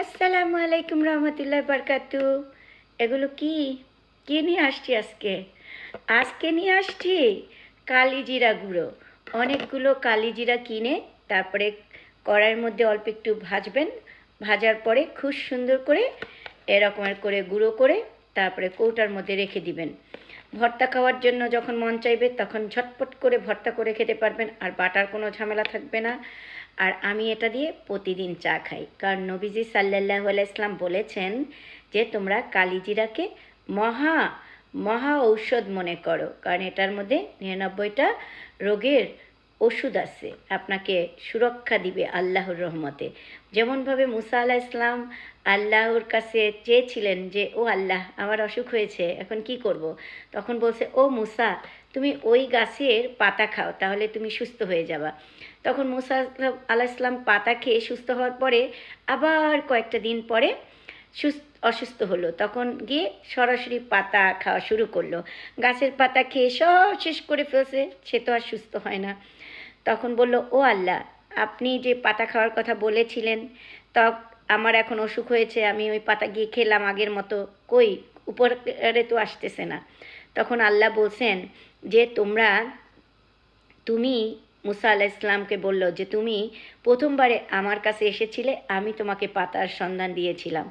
আসসালামু আলাইকুম রহমতুল্লাহ বারকাতু। এগুলো কি? কি নিয়ে আসছি আজকে? আজকে নিয়ে আসছি কালি জিরা গুঁড়ো। অনেকগুলো কালি জিরা কিনে তারপরে কড়াইয়ের মধ্যে অল্প একটু ভাজবেন। ভাজার পরে খুব সুন্দর করে এরকমের করে গুঁড়ো করে তারপরে কৌটার মধ্যে রেখে দিবেন। ভর্তা খাওয়ার জন্য যখন মন চাইবে তখন ঝটপট করে ভর্তা করে খেতে পারবেন আর বাটার কোনো ঝামেলা থাকবে না। আর আমি এটা দিয়ে প্রতিদিন চা খাই। কারণ নবীজি সাল্লাহ ইসলাম বলেছেন যে, তোমরা কালিজিরাকে মহা মহা ঔষধ মনে করো। কারণ এটার মধ্যে নিরানব্বইটা রোগের ওষুধ আছে, আপনাকে সুরক্ষা দিবে আল্লাহর রহমতে। যেমনভাবে মুসা আল্লাহ ইসলাম আল্লাহর কাছে চেয়েছিলেন যে, ও আল্লাহ, আমার অসুখ হয়েছে, এখন কি করব। তখন বলছে, ও মুসা, তুমি ওই গাছের পাতা খাও, তাহলে তুমি সুস্থ হয়ে যাবা। তখন মুসা আল্লাহ ইসলাম পাতা খেয়ে সুস্থ হওয়ার পরে আবার কয়েকটা দিন পরে সুস্থ অসুস্থ হলো। তখন গিয়ে সরাসরি পাতা খাওয়া শুরু করল। গাছের পাতা খেয়ে সব শেষ করে ফেলছে, সে তো আর সুস্থ হয় না। তখন বলল, ও আল্লাহ, আপনি যে পাতা খাওয়ার কথা বলেছিলেন তখন আমার এখন অসুখ হয়েছে, আমি ওই পাতা গিয়ে খেলাম আগের মতো। কই, উপরে তো আসতেছে না। তখন আল্লাহ বলছেন যে, তোমরা, তুমি মুসা আল্লাহ ইসলামকে বলল যে, তুমি প্রথমবারে আমার কাছে এসেছিলে, আমি তোমাকে পাতার সন্ধান দিয়েছিলাম।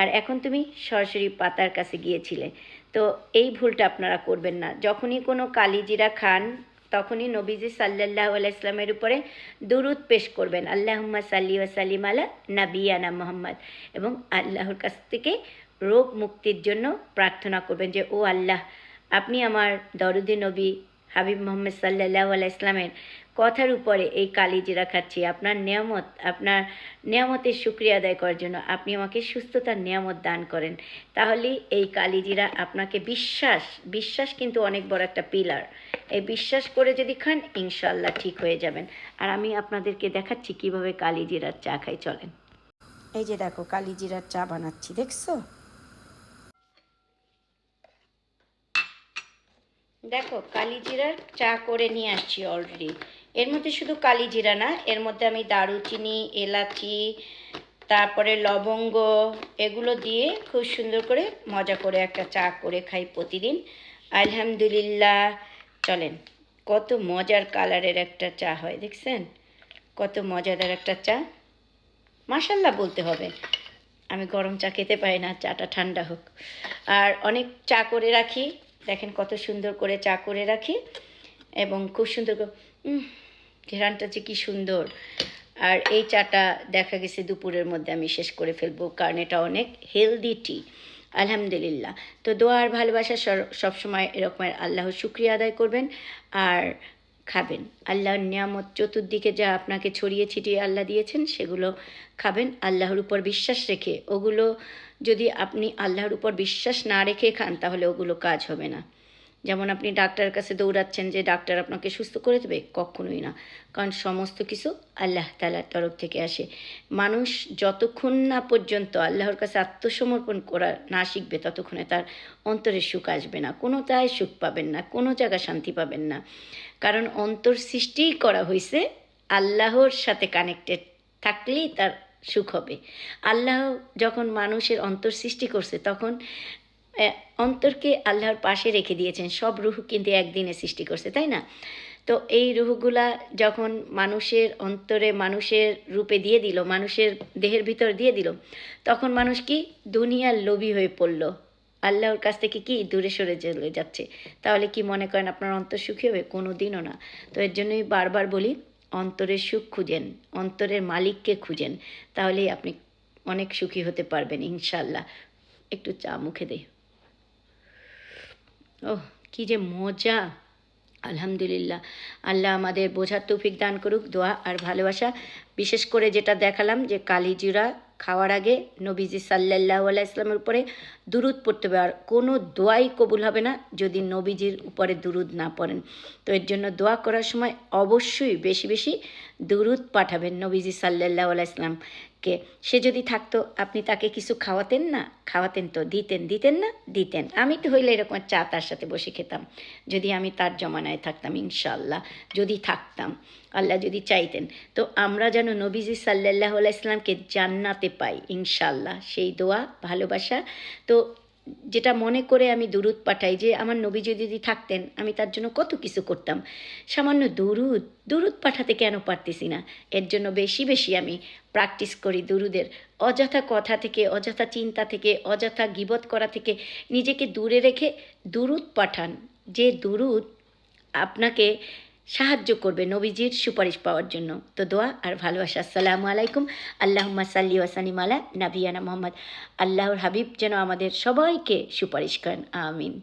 আর এখন তুমি সরাসরি পাতার কাছে গিয়েছিলে। তো এই ভুলটা আপনারা করবেন না। যখনই কোনো কালিজিরা খান তখনই নবীজি সাল্লাহ ইসলামের উপরে দুরুদ পেশ করবেন। আল্লাহম্মা সাল্লি ওয়াসালিম আলা নাবিয়ানা মোহাম্মদ। এবং আল্লাহর কাছ থেকে রোগ মুক্তির জন্য প্রার্থনা করবেন যে, ও আল্লাহ, আপনি আমার দরদি নবী হাবিব মোহাম্মদ সাল্লাহ ইসলামের কথার উপরে এই কালিজিরা খাচ্ছি আপনার নিয়ামত, আপনার নিয়ামতের সুক্রিয়া আদায় করার জন্য আপনি আমাকে সুস্থতার নিয়ামত দান করেন। তাহলেই এই কালিজিরা আপনাকে বিশ্বাস বিশ্বাস কিন্তু অনেক বড় একটা পিলার এই বিশ্বাস করে যদি খান ইনশাল্লাহ ঠিক হয়ে যাবেন। আর আমি আপনাদেরকে দেখাচ্ছি কীভাবে কালিজিরার চা খাই, চলেন। এই যে দেখো কালিজিরার চা বানাচ্ছি, দেখছ? দেখো, কালিজিরার চা করে নিয়ে আসছি অলরেডি এর মধ্যে শুধু কালিজিরা না, এর মধ্যে আমি দারুচিনি, এলাচি, তারপরে লবঙ্গ, এগুলো দিয়ে খুব সুন্দর করে মজা করে একটা চা করে খাই প্রতিদিন। আলহামদুলিল্লাহ। চলেন, কত মজার কালারের একটা চা হয়, দেখছেন? কত মজাদার একটা চা। মাসাল্লাহ বলতে হবে। আমি গরম চা খেতে পারি না, চাটা ঠান্ডা হোক। আর অনেক চা করে রাখি। দেখেন কত সুন্দর করে চা করে রাখি এবং খুব সুন্দর করে ঘেরানটা যে কী সুন্দর। আর এই চাটা দেখা গেছে দুপুরের মধ্যে আমি শেষ করে ফেলব কারণ এটা অনেক হেলদি টি আলহামদুলিল্লাহ। তো দোয়া আর ভালোবাসা সবসময় এরকমের আল্লাহ শুক্রিয়া আদায় করবেন। আর খাবেন। আল্লাহর নিয়ামত চতুর্দিকে যা আপনাকে ছড়িয়ে ছিটিয়ে আল্লাহ দিয়েছেন, সেগুলো খাবেন আল্লাহর উপর বিশ্বাস রেখে। ওগুলো যদি আপনি আল্লাহর উপর বিশ্বাস না রেখে খান, তাহলে ওগুলো কাজ হবে না। যেমন আপনি ডাক্তারের কাছে দৌড়াচ্ছেন যে, ডাক্তার আপনাকে সুস্থ করে দেবে? কখনোই না। কারণ সমস্ত কিছু আল্লাহ তালার তরফ থেকে আসে। মানুষ যতক্ষণ না পর্যন্ত আল্লাহর কাছে আত্মসমর্পণ করা না শিখবে, ততক্ষণে তার অন্তরে সুখ আসবে না। কোনো তাই সুখ পাবেন না, কোনো জায়গা শান্তি পাবেন না। কারণ অন্তর সৃষ্টিই করা হয়েছে আল্লাহর সাথে কানেক্টেড থাকলেই তার সুখ হবে। আল্লাহ যখন মানুষের অন্তর সৃষ্টি করছে, তখন অন্তরকে আল্লাহর পাশে রেখে দিয়েছেন। সব রুহ কিন্তু একদিনে সৃষ্টি করছে, তাই না? তো এই রুহগুলা যখন মানুষের অন্তরে মানুষের রূপে দিয়ে দিল, মানুষের দেহের ভিতর দিয়ে দিল, তখন মানুষ কি? দুনিয়ার লোভী হয়ে পড়ল। আল্লাহর কাছ থেকে কি দূরে সরে চলে যাচ্ছে? তাহলে কি মনে করেন আপনার অন্তর সুখী হবে? কোনো দিনও না। তো এর জন্যই বারবার বলি, অন্তরের সুখ খুঁজেন, অন্তরের মালিককে খুঁজেন। তাহলেই আপনি অনেক সুখী হতে পারবেন ইনশাল্লাহ একটু চা মুখে দেয় ও কি যে মজা। আলহামদুলিল্লাহ। আল্লাহ আমাদের বোঝার তৌফিক দান করুক, দোয়া আর ভালোবাসা। বিশেষ করে যেটা দেখালাম যে কালিজিরা খাওয়ার আগে নবীজি সাল্লাহ আল্লাহ ইসলামের উপরে দুরুদ পড়তে হবে। আর কোনো দোয়াই কবুল হবে না যদি নবীজির উপরে দুরুদ না পড়েন। তো এর জন্য দোয়া করার সময় অবশ্যই বেশি বেশি দুরুদ পাঠাবেন নবীজি সাল্লাহ ইসলামকে সে যদি থাকতো, আপনি তাকে কিছু খাওয়াতেন না? খাওয়াতেন তো, দিতেন দিতেন না? দিতেন। আমি তো হইলে এরকম চা তার সাথে বসে খেতাম। যদি আমি তার জমানায় থাকতাম ইনশাল্লাহ যদি থাকতাম, আল্লাহ যদি চাইতেন। তো আমরা যেন নবীজি সাল্লাহ ইসলামকে জান্নাতে পাই ইনশাল্লাহ সেই দোয়া, ভালোবাসা। তো যেটা মনে করে আমি দুরুদ পাঠাই যে আমার নবীজি যদি থাকতেন, আমি তার জন্য কত কিছু করতাম। সামান্য দুরুদ দুরুদ পাঠাতে কেন পারতেছি না? এর জন্য বেশি বেশি আমি প্র্যাকটিস করি দুরুদের। অযথা কথা থেকে, অযথা চিন্তা থেকে, অযথা গিবত করা থেকে নিজেকে দূরে রেখে দুরুদ পাঠান। যে দুরুদ আপনাকে সাহায্য করবে নবীজির সুপারিশ পাওয়ার জন্য। তো দোয়া আর ভালোবাসা। আসসালামু আলাইকুম। আল্লাহ সাল্লি ওয়াসানিম আলা নাবিয়ানা মোহাম্মদ। আল্লাহর হাবিব যেন আমাদের সবাইকে সুপারিশ করেন। আমিন।